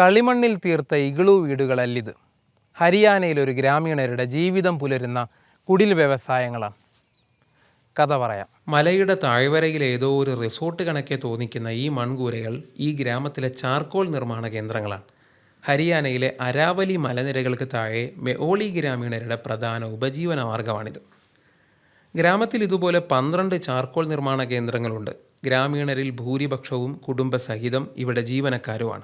കളിമണ്ണിൽ തീർത്ത ഇഗ്ലു വീടുകളല്ലിത്. ഹരിയാനയിലൊരു ഗ്രാമീണരുടെ ജീവിതം പുലരുന്ന കുടിൽ വ്യവസായങ്ങളാണ്. കഥ പറയാം. മലയുടെ താഴ്വരയിൽ ഏതോ ഒരു റിസോർട്ട് കണക്കെ തോന്നിക്കുന്ന ഈ മൺകൂരകൾ ഈ ഗ്രാമത്തിലെ ചാർക്കോൾ നിർമ്മാണ കേന്ദ്രങ്ങളാണ്. ഹരിയാനയിലെ അരാവലി മലനിരകൾക്ക് താഴെ മെഓളി ഗ്രാമീണരുടെ പ്രധാന ഉപജീവന മാർഗമാണിത്. ഗ്രാമത്തിൽ ഇതുപോലെ പന്ത്രണ്ട് ചാർക്കോൾ നിർമ്മാണ കേന്ദ്രങ്ങളുണ്ട്. ഗ്രാമീണരിൽ ഭൂരിപക്ഷവും കുടുംബസഹിതം ഇവിടെ ജീവനക്കാരുമാണ്.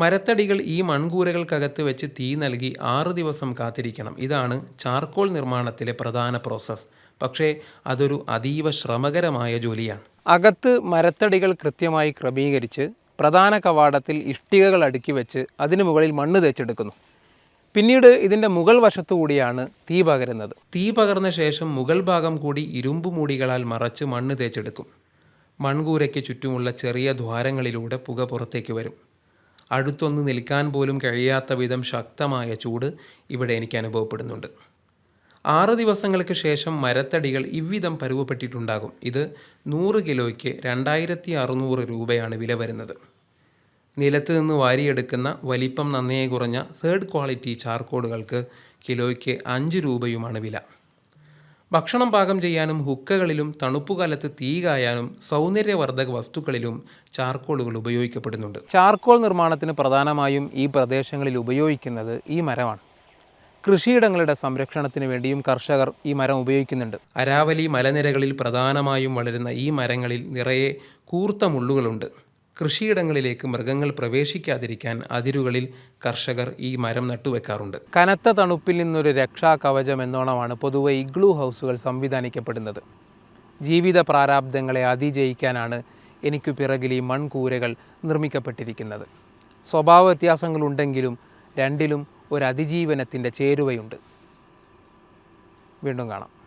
മരത്തടികൾ ഈ മൺകൂരകൾക്കകത്ത് വെച്ച് തീ നൽകി ആറ് ദിവസം കാത്തിരിക്കണം. ഇതാണ് ചാർക്കോൾ നിർമ്മാണത്തിലെ പ്രധാന പ്രോസസ്സ്. പക്ഷേ അതൊരു അതീവ ശ്രമകരമായ ജോലിയാണ്. അകത്ത് മരത്തടികൾ കൃത്യമായി ക്രമീകരിച്ച് പ്രധാന കവാടത്തിൽ ഇഷ്ടികകൾ അടുക്കി വെച്ച് അതിനു മുകളിൽ മണ്ണ് തേച്ചെടുക്കുന്നു. പിന്നീട് ഇതിന്റെ മുകൾ വശത്തുകൂടിയാണ് തീ പകരുന്നത്. തീ പകർന്ന ശേഷം മുകൾ ഭാഗം കൂടി ഇരുമ്പ് മൂടികളാൽ മറച്ച് മണ്ണ് തേച്ചെടുക്കും. മൺകൂരയ്ക്ക് ചുറ്റുമുള്ള ചെറിയ ദ്വാരങ്ങളിലൂടെ പുക പുറത്തേക്ക് വരും. അടുത്തൊന്ന് നിൽക്കാൻ പോലും കഴിയാത്ത വിധം ശക്തമായ ചൂട് ഇവിടെ എനിക്ക് അനുഭവപ്പെടുന്നുണ്ട്. ആറ് ദിവസങ്ങൾക്ക് ശേഷം മരത്തടികൾ ഇவ்விധം പരുവപ്പെട്ടിട്ടുണ്ടാകും. ഇത് നൂറ് കിലോയ്ക്ക് രണ്ടായിരത്തി അറുന്നൂറ് രൂപയാണ് വില വരുന്നത്. നിലത്ത് നിന്ന് വാരിയെടുക്കുന്ന വലിപ്പം നന്നേ കുറഞ്ഞ തേർഡ് ക്വാളിറ്റി ചാർക്കോളുകൾക്ക് കിലോയ്ക്ക് അഞ്ച് രൂപയുമാണ് വില. ഭക്ഷണം പാകം ചെയ്യാനും ഹുക്കകളിലും തണുപ്പുകാലത്ത് തീ കായാനും സൗന്ദര്യവർദ്ധക വസ്തുക്കളിലും ചാർക്കോളുകൾ ഉപയോഗിക്കപ്പെടുന്നുണ്ട്. ചാർക്കോൾ നിർമ്മാണത്തിന് പ്രധാനമായും ഈ പ്രദേശങ്ങളിൽ ഉപയോഗിക്കുന്നത് ഈ മരമാണ്. കൃഷിയിടങ്ങളുടെ സംരക്ഷണത്തിന് വേണ്ടിയും കർഷകർ ഈ മരം ഉപയോഗിക്കുന്നുണ്ട്. അരാവലി മലനിരകളിൽ പ്രധാനമായും വളരുന്ന ഈ മരങ്ങളിൽ നിറയെ കൂർത്ത മുള്ളുകളുണ്ട്. കൃഷിയിടങ്ങളിലേക്ക് മൃഗങ്ങൾ പ്രവേശിക്കാതിരിക്കാൻ അതിരുകളിൽ കർഷകർ ഈ മരം നട്ടുവെക്കാറുണ്ട്. കനത്ത തണുപ്പിൽ നിന്നൊരു രക്ഷാ കവചം എന്നോണമാണ് പൊതുവെ ഇഗ്ലൂ ഹൗസുകൾ സംവിധാനിക്കപ്പെടുന്നത്. ജീവിത പ്രാരാബ്ദങ്ങളെ അതിജയിക്കാനാണ് എനിക്കു പിറകിൽ ഈ മൺകൂരകൾ നിർമ്മിക്കപ്പെട്ടിരിക്കുന്നത്. സ്വഭാവ വ്യത്യാസങ്ങളുണ്ടെങ്കിലും രണ്ടിലും ഒരു അതിജീവനത്തിന്റെ ചേരുവയുണ്ട്. വീണ്ടും കാണാം.